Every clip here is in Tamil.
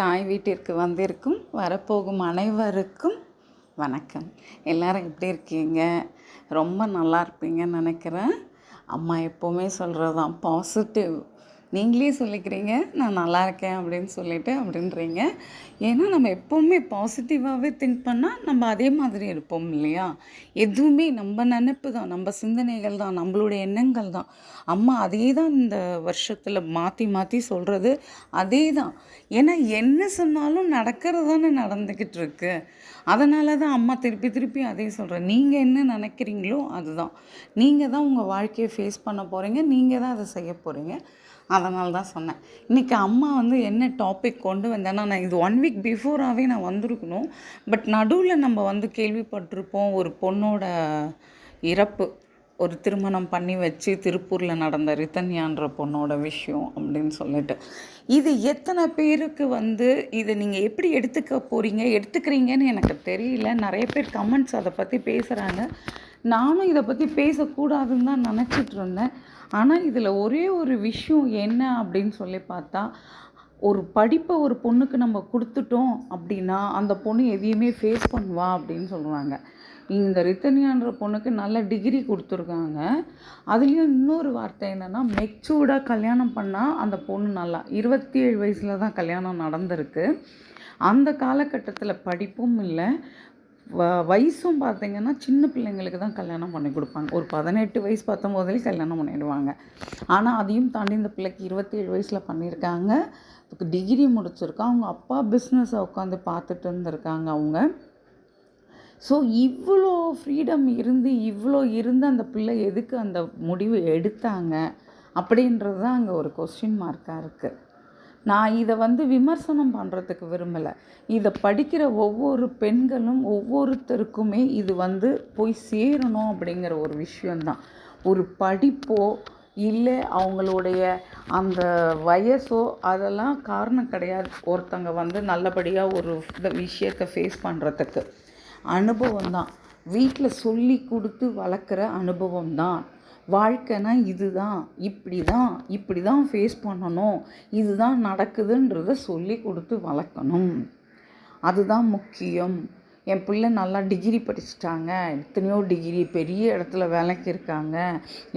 தாய் வீட்டிற்கு வந்திருக்கும் வரப்போகும் அனைவருக்கும் வணக்கம். எல்லாரும் எப்படி இருக்கீங்க? ரொம்ப நல்லா இருப்பீங்கன்னு நினைக்கிறேன். அம்மா எப்போவுமே சொல்கிறது தான் பாசிட்டிவ் நீங்களே சொல்லிக்கிறீங்க நான் நல்லா இருக்கேன் அப்படின்னு சொல்லிட்டு அப்படின்றீங்க. ஏன்னா நம்ம எப்போவுமே பாசிட்டிவாகவே திங்க் பண்ணால் நம்ம அதே மாதிரி இருப்போம் இல்லையா? எதுவுமே நம்ம நினைப்பு தான் நம்ம சிந்தனைகள் தான் நம்மளுடைய எண்ணங்கள் தான். அம்மா அதே தான் இந்த வருஷத்தில் மாற்றி மாற்றி சொல்கிறது அதே தான் ஏன்னா என்ன சொன்னாலும் நடக்கிறது தானே நடந்துக்கிட்டு இருக்கு. அதனால தான் அம்மா திருப்பி திருப்பி அதே சொல்கிறேன் நீங்கள் என்ன நினைக்கிறீங்களோ அதுதான். நீங்கள் தான் உங்கள் வாழ்க்கையை ஃபேஸ் பண்ண போகிறீங்க நீங்கள் தான் அதை செய்ய போகிறீங்க அதனால தான் சொன்னேன். இன்றைக்கி அம்மா வந்து என்ன டாபிக் கொண்டு வந்தேன்னா நான் இது ஒன் வீக் பிஃபோராகவே நான் வந்திருக்கணும். பட் நடுவில் நம்ம வந்து கேள்விப்பட்டிருப்போம் ஒரு பொண்ணோட இறப்பு ஒரு திருமணம் பண்ணி வச்சு திருப்பூரில் நடந்த ரித்தன்யான்ற பொண்ணோட விஷயம் அப்படின்னு சொல்லிட்டு. இது எத்தனை பேருக்கு வந்து இதை நீங்கள் எப்படி எடுத்துக்க போகிறீங்க எடுத்துக்கிறீங்கன்னு எனக்கு தெரியல. நிறைய பேர் கமெண்ட்ஸ் அதை பற்றி பேசுகிறாங்க நானும் இதை பற்றி பேசக்கூடாதுன்னு தான் நினச்சிட்டு இருந்தேன். ஆனால் இதில் ஒரே ஒரு விஷயம் என்ன அப்படின்னு சொல்லி பார்த்தா ஒரு படிப்பை ஒரு பொண்ணுக்கு நம்ம கொடுத்துட்டோம் அப்படின்னா அந்த பொண்ணு எதையுமே ஃபேஸ் பண்ணுவா அப்படின்னு சொல்கிறாங்க இந்த ரித்தனியான்ற பொண்ணுக்கு நல்ல டிகிரி கொடுத்துருக்காங்க. அதுலேயும் இன்னொரு வார்த்தை என்னென்னா மெச்சூர்டாக கல்யாணம் பண்ணால் அந்த பொண்ணு நல்லா. இருபத்தி ஏழு வயசில் தான் கல்யாணம் நடந்திருக்கு. அந்த காலகட்டத்தில் படிப்பும் இல்லை. வ வயசும் பார்த்திங்கன்னா சின்ன பிள்ளைங்களுக்கு தான் கல்யாணம் பண்ணி கொடுப்பாங்க. ஒரு பதினெட்டு வயசு பத்தொம்போதுலேயும் கல்யாணம் பண்ணிடுவாங்க. ஆனால் அதையும் தாண்டி இந்த பிள்ளைக்கு இருபத்தேழு வயசில் பண்ணியிருக்காங்க டிகிரி முடிச்சிருக்கா. அவங்க அப்பா பிஸ்னஸை உட்காந்து பார்த்துட்டு இருந்திருக்காங்க அவங்க. ஸோ இவ்வளோ ஃப்ரீடம் இருந்து இவ்வளோ இருந்து அந்த பிள்ளை எதுக்கு அந்த முடிவு எடுத்தாங்க? அப்படின்றது தான் அங்கே ஒரு கொஸ்டின் மார்க்காக இருக்குது நான் இதை வந்து விமர்சனம் பண்ணுறதுக்கு விரும்பலை. இதை படிக்கிற ஒவ்வொரு பெண்களும் ஒவ்வொருத்தருக்குமே இது வந்து போய் சேரணும் அப்படிங்கிற ஒரு விஷயந்தான் ஒரு படிப்போ இல்லை அவங்களுடைய அந்த வயசோ அதெல்லாம் காரணம் கிடையாது. ஒருத்தங்க வந்து நல்லபடியாக ஒரு விஷயத்தை ஃபேஸ் பண்ணுறதுக்கு அனுபவம் தான் வீட்டில் சொல்லி கொடுத்து வளர்க்குற அனுபவம் தான் வாழ்க்கைனா இதுதான் இப்படி தான் இப்படி தான் ஃபேஸ் பண்ணணும் இதுதான் நடக்குதுன்றத சொல்லி கொடுத்து வளர்க்கணும். அதுதான் முக்கியம். என் பிள்ளை நல்லா டிகிரி படிச்சிட்டாங்க. எத்தனையோ டிகிரி பெரிய இடத்துல வேலைக்கு இருக்காங்க.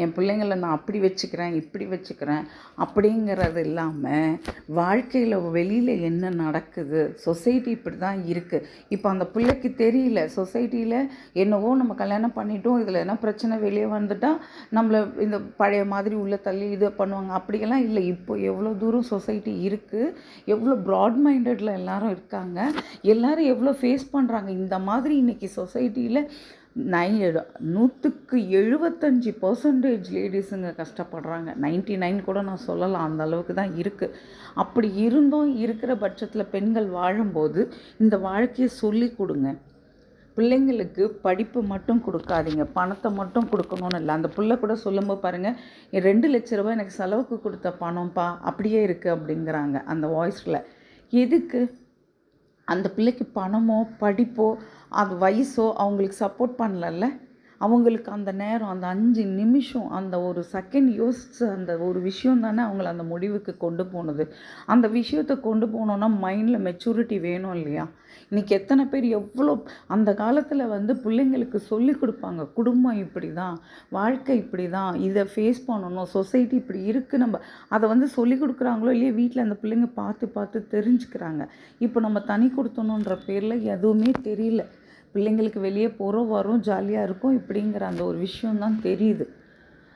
என் பிள்ளைங்கள நான் அப்படி வச்சுக்கிறேன் இப்படி வச்சுக்கிறேன் அப்படிங்கிறது இல்லாமல் வாழ்க்கையில் வெளியில் என்ன நடக்குது? சொசைட்டி இப்படி தான் இருக்குது இப்போ அந்த பிள்ளைக்கு தெரியல. சொசைட்டியில் என்னவோ நம்ம கல்யாணம் பண்ணிட்டோம். இதில் என்ன பிரச்சனை வெளியே வந்துட்டால் நம்மளை இந்த பழைய மாதிரி உள்ள தள்ளி இதை பண்ணுவாங்க. அப்படியெல்லாம் இல்லை. இப்போ எவ்வளோ தூரம் சொசைட்டி இருக்குது எவ்வளோ ப்ராட் மைண்டடில் எல்லோரும் இருக்காங்க. எல்லோரும் எவ்வளோ ஃபேஸ் பண்ணுறாங்க இந்த மாதிரி இன்றைக்கி சொசைட்டியில் நை நூற்றுக்கு எழுபத்தஞ்சி பர்சன்டேஜ் லேடிஸுங்க கஷ்டப்படுறாங்க. நைன்டி நைன் கூட நான் சொல்லலாம் அந்த அளவுக்கு தான் இருக்குது அப்படி இருந்தும் இருக்கிற பட்சத்தில் பெண்கள் வாழும்போது இந்த வாழ்க்கையை சொல்லி கொடுங்க. பிள்ளைங்களுக்கு படிப்பு மட்டும் கொடுக்காதீங்க பணத்தை மட்டும் கொடுக்கணும்னு இல்லை. அந்த பிள்ளை கூட சொல்லும்போது பாருங்கள் ரெண்டு லட்ச ரூபாய் எனக்கு செலவுக்கு கொடுத்த பணம்ப்பா அப்படியே இருக்குது அப்படிங்கிறாங்க அந்த வாய்ஸில் எதுக்கு? அந்த பிள்ளைக்கு பணமோ படிப்போ அது வயசோ அவங்களுக்கு சப்போர்ட் பண்ணலல்ல? அவங்களுக்கு அந்த நேரம் அந்த அஞ்சு நிமிஷம் அந்த ஒரு செகண்ட் யோசிச்சு அந்த ஒரு விஷயம் தானே அவங்கள அந்த முடிவுக்கு கொண்டு போனது. அந்த விஷயத்தை கொண்டு போனோன்னா மைண்டில் மெச்சூரிட்டி வேணும் இல்லையா? இன்றைக்கி எத்தனை பேர் எவ்வளோ அந்த காலத்தில் வந்து பிள்ளைங்களுக்கு சொல்லி கொடுப்பாங்க. குடும்பம் இப்படி தான் வாழ்க்கை இப்படி தான் இதை ஃபேஸ் பண்ணணும் சொசைட்டி இப்படி இருக்குது நம்ம அதை வந்து சொல்லி கொடுக்குறாங்களோ இல்லையா வீட்டில் அந்த பிள்ளைங்க பார்த்து பார்த்து தெரிஞ்சுக்கிறாங்க. இப்போ நம்ம தனி கொடுத்தணுன்ற பேரில் எதுவுமே தெரியல. பிள்ளைங்களுக்கு வெளியே போகிறோம் வரும் ஜாலியாக இருக்கும் இப்படிங்கிற அந்த ஒரு விஷயம்தான் தெரியுது.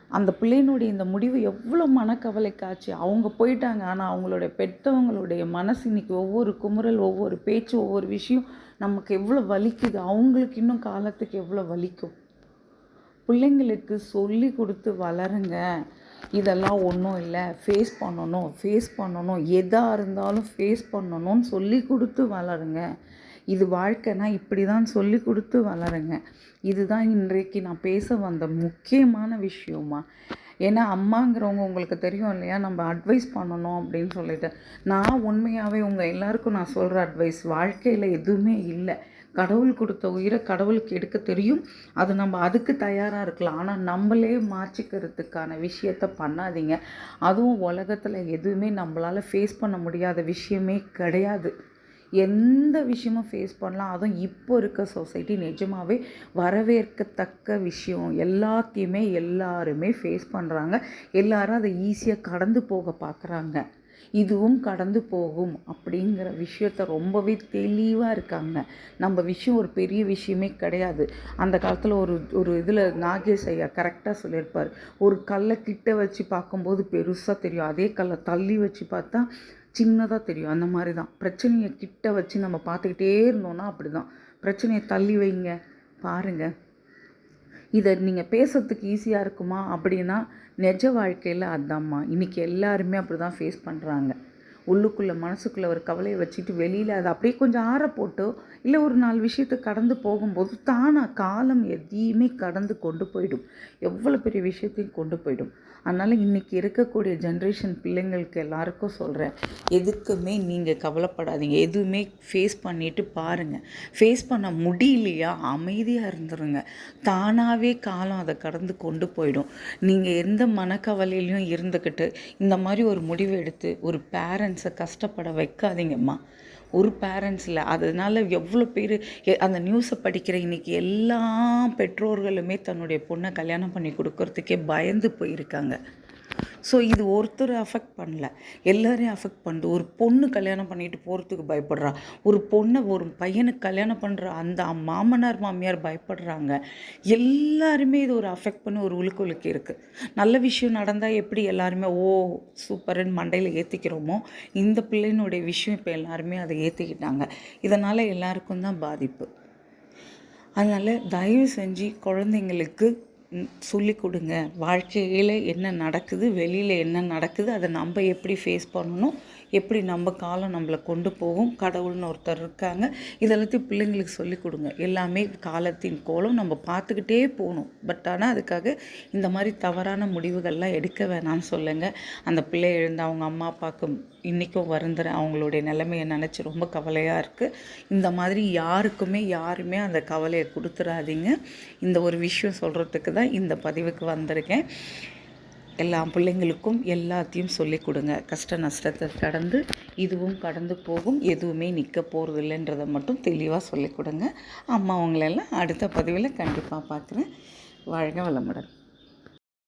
அந்த பிள்ளையினுடைய இந்த முடிவு எவ்வளோ மனக்கவலைக்காச்சு அவங்க போயிட்டாங்க ஆனால் அவங்களுடைய பெற்றவங்களுடைய மனசு இன்னைக்கு ஒவ்வொரு குமுறல் ஒவ்வொரு பேச்சு ஒவ்வொரு விஷயம் நமக்கு எவ்வளோ வலிக்குது. அவங்களுக்கு இன்னும் காலத்துக்கு எவ்வளோ வலிக்கும்? பிள்ளைங்களுக்கு சொல்லி கொடுத்து வளருங்க. இதெல்லாம் ஒன்றும் இல்லை. ஃபேஸ் பண்ணணும் ஃபேஸ் பண்ணணும். எதாக இருந்தாலும் ஃபேஸ் பண்ணணும்னு சொல்லி கொடுத்து வளருங்க. இது வாழ்க்கைனா இப்படி தான் சொல்லி கொடுத்து வளருங்க. இதுதான் இன்றைக்கு நான் பேச வந்த முக்கியமான விஷயமா. ஏன்னா அம்மாங்கிறவங்க உங்களுக்கு தெரியும் இல்லையா? நம்ம அட்வைஸ் பண்ணணும் அப்படின்னு சொல்லிட்டு. நான் உண்மையாகவே உங்கள் எல்லாருக்கும் நான் சொல்கிற அட்வைஸ் வாழ்க்கையில் எதுவுமே இல்லை. கடவுள் கொடுத்த உயிரை கடவுளுக்கு எடுக்க தெரியும். அது நம்ம அதுக்கு தயாராக இருக்கலாம். ஆனால் நம்மளே மாற்றிக்கிறதுக்கான விஷயத்த பண்ணாதீங்க. அதுவும் உலகத்தில் எதுவுமே நம்மளால் ஃபேஸ் பண்ண முடியாத விஷயமே கிடையாது. எந்த விஷயமும் ஃபேஸ் பண்ணலாம். அதுவும் இப்போ இருக்க சொசைட்டி நிஜமாகவே வரவேற்கத்தக்க விஷயம். எல்லாத்தையுமே எல்லாருமே ஃபேஸ் பண்ணுறாங்க எல்லாரும் அதை ஈஸியாக கடந்து போக பார்க்குறாங்க இதுவும் கடந்து போகும் அப்படிங்கிற விஷயத்த ரொம்பவே தெளிவாக இருக்காங்க. நம்ம விஷயம் ஒரு பெரிய விஷயமே கிடையாது. அந்த காலத்தில் ஒரு ஒரு இதில் நாகேஷ் ஐயா கரெக்டாக சொல்லியிருப்பார். ஒரு கல்லை கிட்ட வச்சு பார்க்கும்போது பெருசாக தெரியும். அதே கல்லை தள்ளி வச்சு பார்த்தா சின்னதாக தெரியும். அந்த மாதிரி தான் பிரச்சனையை கிட்ட வச்சு நம்ம பார்த்துக்கிட்டே இருந்தோம்னா அப்படி தான் பிரச்சனையை தள்ளி வைங்க. பாருங்கள் இதை நீங்கள் பேசுறதுக்கு ஈஸியாக இருக்குமா? அப்படின்னா நிஜ வாழ்க்கையில் அதாம்மா. இன்றைக்கி எல்லாருமே அப்படி தான் ஃபேஸ் பண்ணுறாங்க உள்ளுக்குள்ளே மனசுக்குள்ளே ஒரு கவலையை வச்சுட்டு வெளியில் அதை அப்படியே கொஞ்சம் ஆற போட்டோ இல்லை ஒரு நாலு விஷயத்தை கடந்து போகும்போது தானாக காலம் எதையுமே கடந்து கொண்டு போயிடும். எவ்வளோ பெரிய விஷயத்தையும் கொண்டு போயிடும். அதனால் இன்றைக்கி இருக்கக்கூடிய ஜென்ரேஷன் பிள்ளைங்களுக்கு எல்லாருக்கும் சொல்கிறேன் எதுக்குமே நீங்கள் கவலைப்படாதீங்க. எதுவுமே ஃபேஸ் பண்ணிவிட்டு பாருங்கள் ஃபேஸ் பண்ண முடியலையா அமைதியாக இருந்துருங்க. தானாகவே காலம் அதை கடந்து கொண்டு போயிடும். நீங்கள் எந்த மனக்கவலையிலையும் இருந்துக்கிட்டு இந்த மாதிரி ஒரு முடிவு எடுத்து ஒரு பேரண்ட்ஸை கஷ்டப்பட வைக்காதீங்கம்மா. ஒரு பேரண்ட்ஸில் அதனால் எவ்வளோ பேர் அந்த நியூஸை படிக்கிற இன்றைக்கி எல்லா பெற்றோர்களுமே தன்னுடைய பொண்ணை கல்யாணம் பண்ணி கொடுக்கறதுக்கே பயந்து போயிருக்காங்க. ஸோ இது ஒருத்தர் அஃபெக்ட் பண்ணல. எல்லோரையும் அஃபெக்ட் பண்ணுது ஒரு பொண்ணு கல்யாணம் பண்ணிட்டு போகிறதுக்கு பயப்படுறா. ஒரு பொண்ணை ஒரு பையனுக்கு கல்யாணம் பண்ணுற அந்த மாமனார் மாமியார் பயப்படுறாங்க. எல்லாருமே இது ஒரு அஃபெக்ட் பண்ணி ஒரு உழுக்கு உழுக்கு இருக்குது நல்ல விஷயம் நடந்தால் எப்படி எல்லாருமே ஓ சூப்பர்னு மண்டையில் ஏற்றிக்கிறோமோ இந்த பிள்ளைனுடைய விஷயம் இப்போ எல்லாருமே அதை ஏற்றிக்கிட்டாங்க இதனால் எல்லாருக்கும் தான் பாதிப்பு. அதனால் தயவு செஞ்சு குழந்தைங்களுக்கு சொல்லி கொடுங்க. வாழ்க்கையில் என்ன நடக்குது வெளியில் என்ன நடக்குது அதை நம்ம எப்படி ஃபேஸ் பண்ணணும் எப்படி நம்ம காலம் நம்மளை கொண்டு போகும் கடவுள்னு ஒருத்தர் இருக்காங்க. இதெல்லாத்தையும் பிள்ளைங்களுக்கு சொல்லிக் கொடுங்க. எல்லாமே காலத்தின் கோலம். நம்ம பார்த்துக்கிட்டே போகணும். பட் ஆனால் அதுக்காக இந்த மாதிரி தவறான முடிவுகள்லாம் எடுக்க வேணாம்னு சொல்லுங்கள் அந்த பிள்ளை எழுந்து அவங்க அம்மா அப்பாவுக்கு இன்றைக்கும் வருந்துற அவங்களுடைய நிலைமையை நினச்சி ரொம்ப கவலையாக இருக்குது இந்த மாதிரி யாருக்குமே யாருமே அந்த கவலையை கொடுத்துடாதீங்க இந்த ஒரு விஷயம் சொல்கிறதுக்கு தான் இந்த பதிவுக்கு வந்திருக்கேன். எல்லா பிள்ளைங்களுக்கும் எல்லாத்தையும் சொல்லி கொடுங்க. கஷ்ட நஷ்டத்தை கடந்து இதுவும் கடந்து போகும். எதுவுமே நிற்க போகிறதில்லைன்றதை மட்டும் தெளிவாக சொல்லி கொடுங்க. அம்மா அவங்களெல்லாம் அடுத்த பதிவில் கண்டிப்பாக பார்க்குறேன். வாழ்க வளமுடன்.